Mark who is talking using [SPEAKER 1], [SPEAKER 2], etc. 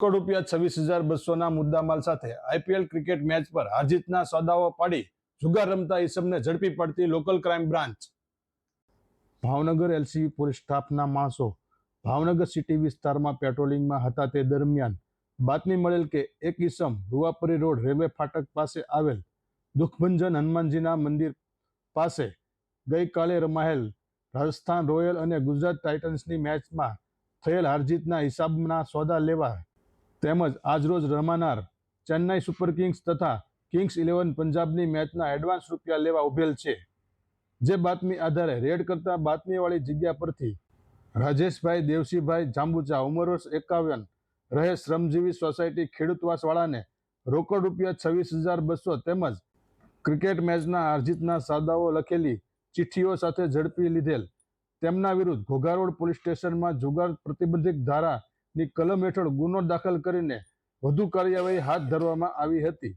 [SPEAKER 1] કરોડ રૂપિયા છવ્વીસ હજાર બસોના મુદ્દામાલ સાથે આઈપીએલ ક્રિકેટ મેચ પર હારજીતના સોદાઓ પાડી જુગાર રમતા ઈસમને ઝડપી પડતી local crime branch. Bhavnagar LCB police સ્ટાફના માણસો ભાવનગર સિટી વિસ્તારમાં પેટ્રોલિંગમાં હતા તે દરમિયાન બાતમી મળેલ કે એક ઈસમ રૂવાપરી રોડ રેલવે ફાટક પાસે આવેલ દુઃખભંજન હનુમાનજીના મંદિર પાસે ગઈકાલે રમાયેલ રાજસ્થાન રોયલ અને ગુજરાત ટાઇટન્સની મેચમાં થયેલ હારજીતના હિસાબના સોદા લેવા તેમજ આજરોજ રમાનાર ચેન્નાઈ સુપર કિંગ્સ તથા કિંગ્સ ઇલેવન પંજાબની મેચના એડવાન્સ રૂપિયા લેવા ઉભેલ છે. જે બાતમી આધારે રેડ કરતા બાતમીવાળી જગ્યા પરથી રાજેશભાઈ, દેવસીભાઈ, જાંબુચા ઉંમર વર્ષ એકાવન રહે શ્રમજીવી સોસાયટી ખેડૂતવાસવાળાને રોકડ રૂપિયા છવ્વીસ હજાર બસો તેમજ ક્રિકેટ મેચના હારજીતના સાદાઓ લખેલી ચિઠ્ઠીઓ સાથે ઝડપી લીધેલ. તેમના વિરુદ્ધ ઘોઘારોડ પોલીસ સ્ટેશનમાં જુગાર પ્રતિબંધિત ધારાની કલમ હેઠળ ગુનો દાખલ કરીને વધુ કાર્યવાહી હાથ ધરવામાં આવી હતી.